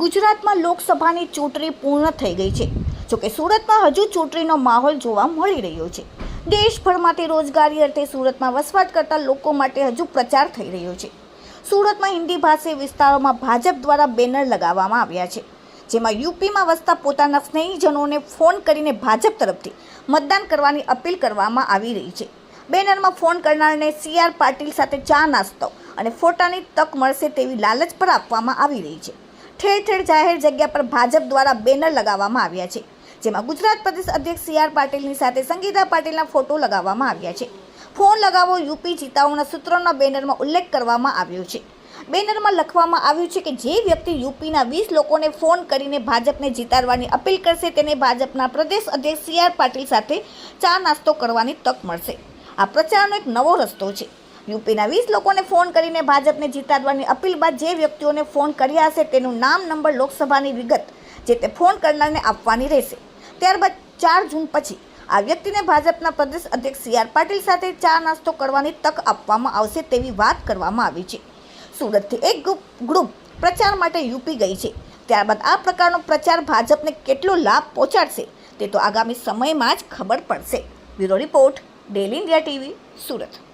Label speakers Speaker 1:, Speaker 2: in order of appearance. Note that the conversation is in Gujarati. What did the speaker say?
Speaker 1: ગુજરાતમાં લોકસભાની ચૂંટણી પૂર્ણ થઈ ગઈ છે. જોકે સુરતમાં હજુ ચૂંટણીનો માહોલ જોવા મળી રહ્યો છે. દેશભરમાંથી રોજગારી અર્થે સુરતમાં વસવાટ કરતા લોકો માટે હજુ પ્રચાર થઈ રહ્યો છે. સુરતમાં હિન્દી ભાષી વિસ્તારોમાં ભાજપ દ્વારા બેનર લગાવવામાં આવ્યા છે. જેમાં યુપીમાં વસતા પોતાના સ્નેહીજનોને ફોન કરીને ભાજપ તરફથી મતદાન કરવાની અપીલ કરવામાં આવી રહી છે. બેનરમાં ફોન કરનારને સી આર પાટીલ સાથે ચા નાસ્તો અને ફોટાની તક મળશે તેવી લાલચ પર આપવામાં આવી રહી છે. ઠેર ઠેર જાહેર જગ્યા પર ભાજપ દ્વારા બેનર લગાવવામાં આવ્યા છે, જેમાં ગુજરાત પ્રદેશ અધ્યક્ષ સી આર પાટીલની સાથે સંગીતા પાટીલના ફોટો લગાવવામાં આવ્યા છે. ફોન લગાવો યુપી જીતાઓના સૂત્રોના બેનરમાં ઉલ્લેખ કરવામાં આવ્યો છે. બેનરમાં લખવામાં આવ્યું છે કે જે વ્યક્તિ યુપીના વીસ લોકોને ફોન કરીને ભાજપને જીતાડવાની અપીલ કરશે તેને ભાજપના પ્રદેશ અધ્યક્ષ સી આર પાટીલ સાથે ચા નાસ્તો કરવાની તક મળશે. આ પ્રચારનો એક નવો રસ્તો છે. યુપીના વીસ લોકોને ફોન કરીને ભાજપને જીતાડવાની અપીલ બાદ જે વ્યક્તિઓને ફોન કર્યા હશે તેનું નામ નંબર લોકસભાની વિગત જે તે ફોન કરનારને આપવાની રહેશે. ત્યારબાદ ચાર જૂન પછી આ વ્યક્તિને ભાજપના પ્રદેશ અધ્યક્ષ સી આર પાટીલ સાથે ચા નાસ્તો કરવાની તક આપવામાં આવશે તેવી વાત કરવામાં આવી છે. સુરતથી એક ગ્રુપ ગ્રુપ પ્રચાર માટે યુપી ગઈ છે. ત્યારબાદ આ પ્રકારનો પ્રચાર ભાજપને કેટલો લાભ પહોંચાડશે તે તો આગામી સમયમાં જ ખબર પડશે. Bureau report daily India TV Surat.